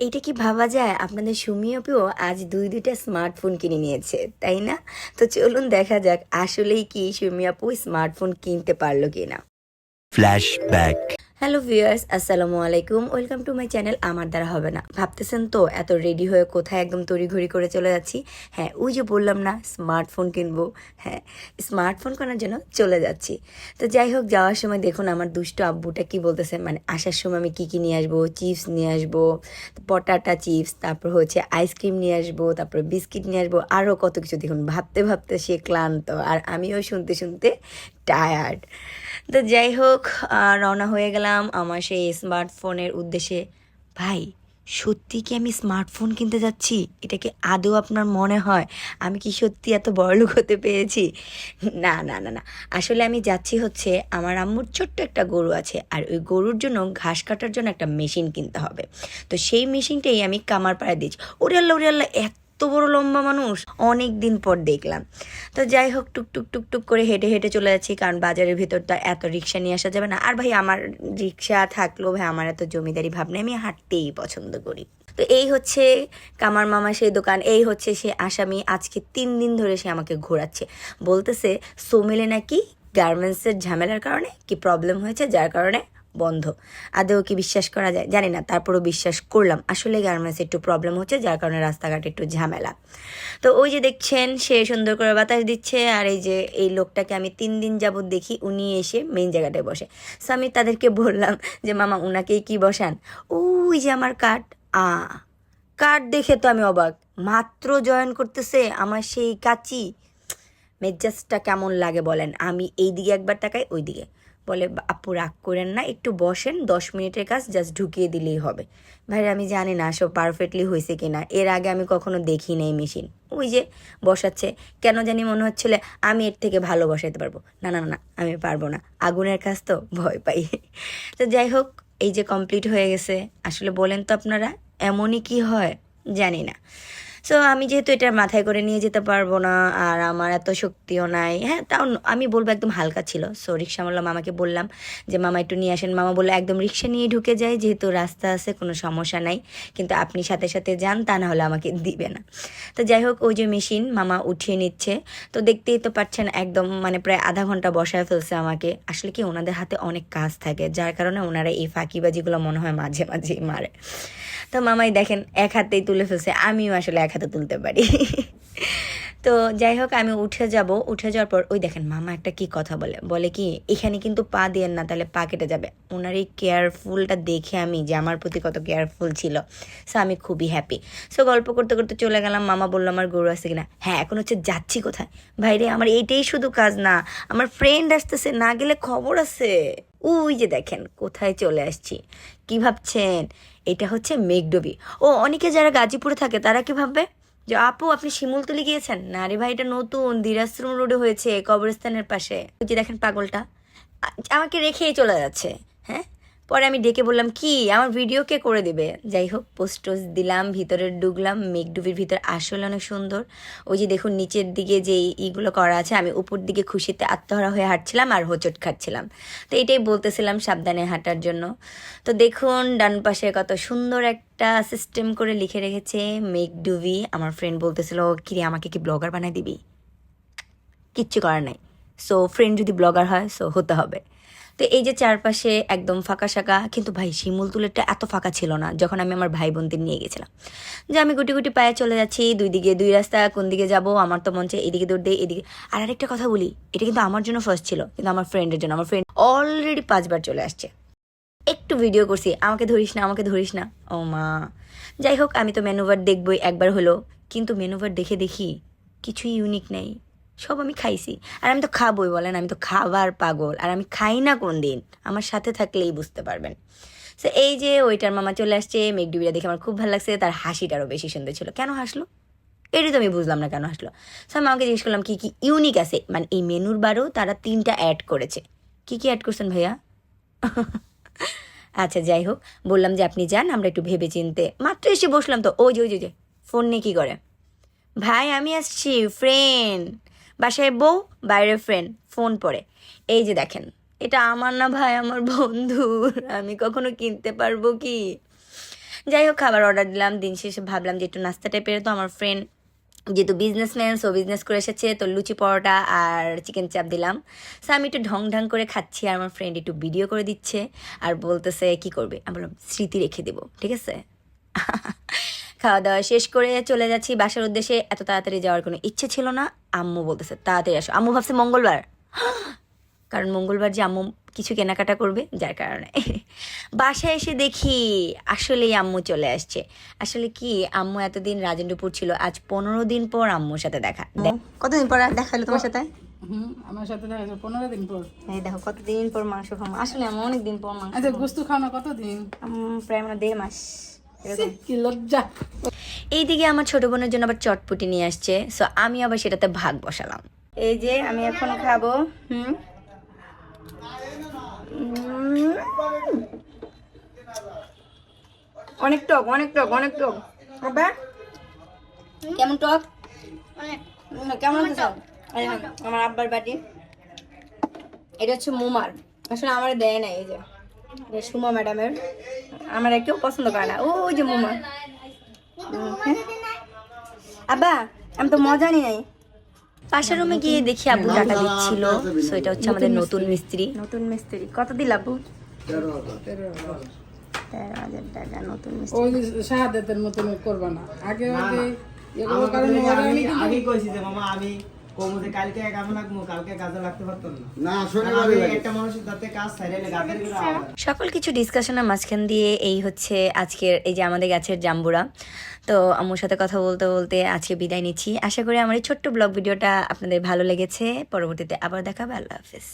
এইটা কি ভাবা যায়? আপনাদের সুমি অপিও আজ দুই দুইটা স্মার্টফোন কিনে নিয়েছে, তাই না? তো চলুন দেখা যাক আসলেই কি সুমি স্মার্টফোন কিনতে পারল কিনা। Flashback. হ্যালো ভিউয়ার্স, আসসালামু আলাইকুম। ওয়েলকাম টু মাই চ্যানেল, আমার দ্বারা হবে না। ভাবতেছেন তো, এত রেডি হয়ে কোথায় একদম তড়িঘড়ি করে চলে যাচ্ছি? হ্যাঁ ওই যে বললাম না, স্মার্টফোন কিনবো। হ্যাঁ স্মার্টফোন কেনার জন্য চলে যাচ্ছি। তো যাই হোক, যাওয়ার সময় দেখুন আমার দুষ্ট আব্বুটা কি বলতেছে মানে আসার সময় আমি কী কী নিয়ে আসব? চিপস নিয়ে আসব, পটাটা চিপস, তারপর হচ্ছে আইসক্রিম নিয়ে আসব, তারপর বিস্কিট নিয়ে আসব আরও কত কিছু। দেখুন, ভাবতে ভাবতে সে ক্লান্ত। আর আমিও শুনতে শুনতে টায়ার্ড তো যাই হোক রওনা হয়ে গেলাম আমার সেই স্মার্টফোনের উদ্দেশ্যে। ভাই, সত্যি কি আমি স্মার্টফোন কিনতে যাচ্ছি? এটা কি আদৌ আপনার মনে হয়? আমি কি সত্যি এত বড়লোক হতে পেরেছি? না না না না। আসলে আমি যাচ্ছি হচ্ছে আমার আম্মুর ছোট্ট একটা গরু আছে, আর ওই গরুর জন্য ঘাস কাটার জন্য একটা মেশিন কিনতে হবে। তো সেই মেশিনটাই আমি কামার পাড়ায় দিচ্ছি ওরে আল্লাহ ওরে আল্লাহ, এত বড় লম্বা মানুষ অনেক দিন পর দেখলাম। তো যাই হোক, টুক টুক টুক টুক করে হেঁটে হেঁটে চলে যাচ্ছি, কারণ বাজারের ভিতর তো এত রিক্সা নিয়ে আসা যাবে না। আর ভাই, আমার রিক্সা থাকলেও ভাই, আমার এত জমিদারি ভাব নেই আমি হাঁটতেই পছন্দ করি। তো এই হচ্ছে কামার মামা সেই দোকান, এই হচ্ছে সে আসামি। আজকে তিন দিন ধরে সে আমাকে ঘোরাচ্ছে। বলতেছে, সোমেলে নাকি গার্মেন্টসের ঝামেলার কারণে কি প্রবলেম হয়েছে? যার কারণে বন্ধ। আদেও কি বিশ্বাস করা যায়? জানি না, তারপরও বিশ্বাস করলাম। আসলে গার্মেন্টসে একটু প্রবলেম হচ্ছে, যার কারণে রাস্তাঘাটে একটু ঝামেলা। তো ওই যে দেখছেন, সে সুন্দর করে বাতাস দিচ্ছে, আর এই যে এই লোকটাকে আমি তিন দিন যাবত দেখি, উনি এসে মেইন জায়গাটায় বসে। সো আমি তাদেরকে বললাম যে, মামা, উনাকেই কি বসান? ওই যে আমার কার্ড আ কার্ড দেখে তো আমি অবাক। মাত্র জয়েন করতেছে আমার সেই কাচি। মেজাজটা কেমন লাগে বলেন, আমি এই দিকে একবার তাকাই ওই দিকে বলে, আপু, রাগ করেন না, একটু বসেন, দশ মিনিটের কাজ জাস্ট ঢুকিয়ে দিলেই হবে। ভাই আমি জানি না সব পারফেক্টলি হয়েছে কি না এর আগে আমি কখনো দেখি নাই মেশিন ওই যে, বসাচ্ছে, কেন জানি মনে হচ্ছিল আমি এর থেকে ভালো বসাইতে পারব। না না না আমি পারব না, আগুনের কাজ তো ভয় পাই। তো যাই হোক, এই যে কমপ্লিট হয়ে গেছে, আসলে বলেন তো আপনারা, এমনই কি হয়, জানি না। সো আমি যেহেতু এটা মাথায় করে নিয়ে যেতে পারব না, আর আমার এত শক্তিও নাই হ্যাঁ তাও আমি বলব একদম হালকা ছিল। সো রিক্সা রিক্সাওয়ালা মামাকে বললাম যে, মামা, একটু নিয়ে আসেন। মামা বলল, একদম রিক্সা নিয়ে ঢুকে যায় যেহেতু রাস্তা আছে, কোনো সমস্যা নাই। কিন্তু আপনি সাথে সাথে যান, তা না হলে আমাকে দিবে না। তো যাই হোক, ওই যে মেশিন মামা উঠিয়ে নিচ্ছে। তো দেখতেই তো পাচ্ছেন, একদম মানে প্রায় আধা ঘণ্টা বসায় ফেলছে আমাকে। আসলে কি, ওনাদের হাতে অনেক কাজ থাকে, যার কারণে ওনারা এই ফাঁকিবাজিগুলো মনে হয় মাঝে মাঝেই মারে। তো মামাই দেখেন, এক হাতেই তুলে ফেলছে, আমিও আসলে এক হাতে তুলতে পারি। তো যাই হোক, আমি উঠে যাব। উঠে যাওয়ার পর, ওই দেখেন, মামা একটা কি কথা বলে। বলে কি, এখানে কিন্তু পা দিয়েন না, তাহলে পা কেটে যাবে। ওনার এই কেয়ারফুলটা দেখে আমি যে আমার প্রতি কত কেয়ারফুল ছিল সো আমি খুবই হ্যাপি সো গল্প করতে করতে চলে গেলাম। মামা বলল, আমার গরু আছে কিনা? হ্যাঁ এখন হচ্ছে যাচ্ছি কোথায়? ভাইরে আমার এইটাই শুধু কাজ না, আমার ফ্রেন্ড আসতেছে, না গেলে খবর আছে। ওই যে দেখেন, কোথায় চলে আসছি? কি ভাবছেন? এটা হচ্ছে মেঘডবি। ও, অনেকে যারা গাজীপুরে থাকে, তারা কি ভাববে? যে, আপু, আপনি শিমুলতলি গিয়েছেন? না রে ভাই, এটা নতুন দিরাশ্রম রোডে হয়েছে, কবরস্থানের পাশে। যে দেখেন পাগলটা আমাকে রেখেই চলে যাচ্ছে হ্যাঁ? পরে আমি ডেকে বললাম, কি, আমার ভিডিও কে করে দেবে? যাই হোক পোস্ট দিলাম, ভিতরে ঢুকলাম, মেঘডুবির ভিতর আসলে অনেক সুন্দর। ওই যে দেখুন, নিচের দিকে যে ইগুলো করা আছে, আমি উপর দিকে খুশিতে আত্মহারা হয়ে হাঁটছিলাম আর হোচট খাচ্ছিলাম। তো এটাই বলতেছিলাম সাবধানে হাঁটার জন্য। তো দেখুন, ডান পাশে কত সুন্দর একটা সিস্টেম করে লিখে রেখেছে মেঘডুবি। আমার ফ্রেন্ড বলতেছিল কিরে, আমাকে কি ব্লগার বানাই দিবি? কিচ্ছু করার নাই। সো ফ্রেন্ড যদি ব্লগার হয় সো হতে হবে। তো এই যে চারপাশে একদম ফাঁকা শাঁকা, কিন্তু ভাই শিমুল তুলেরটা এত ফাঁকা ছিল না যখন আমি আমার ভাই বোনদের নিয়ে গেছিলাম। যে আমি গুটি গুটি পায়ে চলে যাচ্ছি, দুই দিকে দুই রাস্তা, কোন দিকে যাব, আমার তো চাই এদিকে দৌড় দিয়ে এদিকে। আর আরেকটা কথা বলি, এটা কিন্তু আমার জন্য ফার্স্ট ছিল, কিন্তু আমার ফ্রেন্ডের জন্য, আমার ফ্রেন্ড অলরেডি পাঁচবার চলে আসছে। একটু ভিডিও করছি, আমাকে ধরিস না, আমাকে ধরিস না। ও মা। যাই হোক, আমি তো মেনুভার দেখবই একবার হলো, কিন্তু মেনুভার দেখে দেখি, কিছুই ইউনিক নেই। সব আমি খাইছি। আর আমি তো খাবই বলেন আমি তো খাবার পাগল। আর আমি খাই না কোন দিন? আমার সাথে থাকলেই বুঝতে পারবেন। সো এই যে ওইটার মামা চলে আসছে মেঘডুবিটা দেখে আমার খুব ভালো লাগছে তার হাসিটারও বেশি সুন্দর ছিল। কেন হাসলো? এটাই তো আমি বুঝলাম না কেন হাসলো। সো আমি আমাকে জিজ্ঞেস করলাম কী কী ইউনিক আছে? মানে এই মেনুর বারেও তারা তিনটা অ্যাড করেছে। কি কি অ্যাড করছেন ভাইয়া? আচ্ছা যাই হোক বললাম যে আপনি যান আমরা একটু ভেবে চিনতে মাত্র এসে বসলাম তো ওই যে, ওই যে ফোন নিয়ে কী করে? ভাই আমি আসছি ফ্রেন্ড বাসায় বউ বাইরে ফ্রেন্ড ফোন পড়ে। এই যে দেখেন, এটা আমার না ভাই, আমার বন্ধুর আমি কখনো কিনতে পারব কি? যাই হোক, খাবার অর্ডার দিলাম, দিন শেষে ভাবলাম যে একটু নাস্তা টাইপের তো আমার ফ্রেন্ড যেহেতু বিজনেসম্যান সো বিজনেস করে এসেছে, তো লুচি পরোটা আর চিকেন চাপ দিলাম। সো আমি একটু ঢং ঢং করে খাচ্ছি আর আমার ফ্রেন্ড একটু ভিডিও করে দিচ্ছে আর বলতেছে, কি করবে? আমি বললাম, স্মৃতি রেখে দেবো। ঠিক আছে? খাওয়া দাওয়া শেষ করে চলে যাচ্ছি বাসার উদ্দেশ্যে। এত তাড়াতাড়ি যাওয়ার কোনো ইচ্ছে ছিল না। আম্মু বলতেছে তাড়াতাড়ি আসো। আম্মু ভাবছে মঙ্গলবার? কারণ মঙ্গলবার যে আম্মু কিছু কেনাকাটা করবে যার কারণে। বাসায় এসে দেখি আসলেই আম্মু চলে আসছে। আসলে কি আম্মু এতদিন রাজেন্দ্রপুর ছিল আজ পনেরো দিন পর আম্মুর সাথে দেখা। দেখ- কতদিন পর দেখা হলো তোমার সাথে? আমার সাথে দেখা পনেরো দিন পর। এই দেখো কতদিন পর মাংস খাব। আসলে আমি অনেক দিন পর মাংস আচ্ছা গোস্তু খাওয়া কতদিন? প্রায় মানে দেড় মাস। কি লজ্জা। এইদিকে আমার ছোট বোনের জন্য আবার চটপটি নিয়ে আসছে সো আমি আবার সেটাতে ভাগ বসালাম। এই যে আমি এখন খাব হুম? অনেক টক অনেক টক অনেক টক। বাবা কেমন টক? কেমন এই দেখুন, আমার আব্বার বাটি। এটা হচ্ছে মোমার। আসলে আমার দেয় না এই যে। সুমা ম্যাডামের। আমার কেউ পছন্দ করে না। ও ওই যে মুমা। হুম, হ্যাঁ। আব্বা আমি তো মজা নি নাই। পাশের রুমে গিয়ে দেখি আব্বু টাকা দিচ্ছিল। সো এটা হচ্ছে আমাদের নতুন মিস্ত্রি। নতুন মিস্ত্রি। কত দিল আব্বু? তেরো হাজার টাকা নতুন মিস্ত্রি। ওই শাহাদাতের মতন করবা না। আগে আগে এগুলো কারণে আমি কইছি যে মামা আমি কমুতে কালকে কাজে লাগবো কালকে কাজে লাগতে পারতাম না। না শনিবারে একটা মানুষের দাঁতে কাজ ছাইড়াইলে গাছের সকল কিছু ডিসকাশনের মাঝখান দিয়ে এই হচ্ছে আজকের এই যে আমাদের গাছের জাম্বুরা। তো আম্মুর সাথে কথা বলতে বলতে আজকে বিদায় নিচ্ছি। আশা করি আমার এই ছোট্ট ব্লগ ভিডিওটা আপনাদের ভালো লেগেছে। পরবর্তীতে আবার দেখাবে। আল্লাহ হাফিজ।